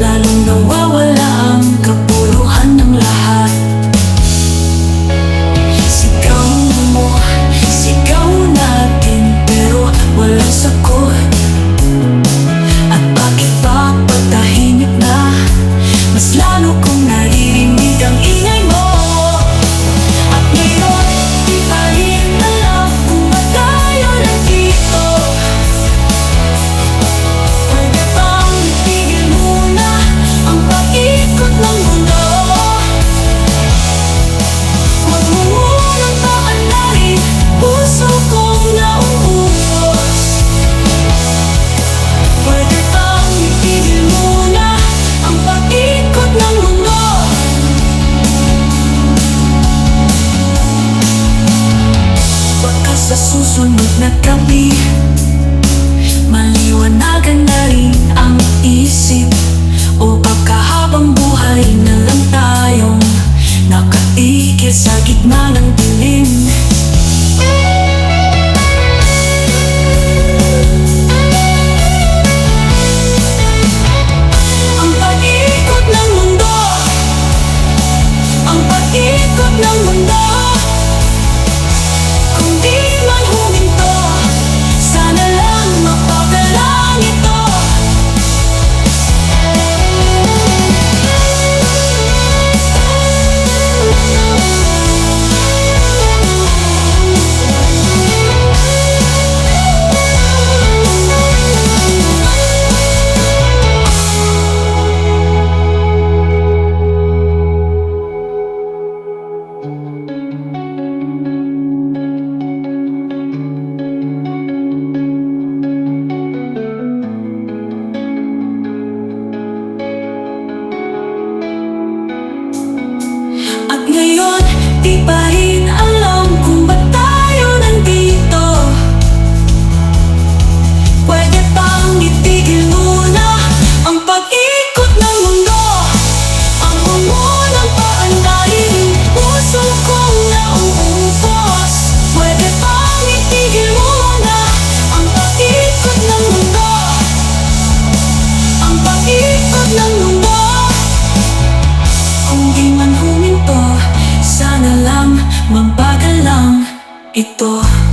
Dale Susunod na kami Maliwanagan na rin ang isip и то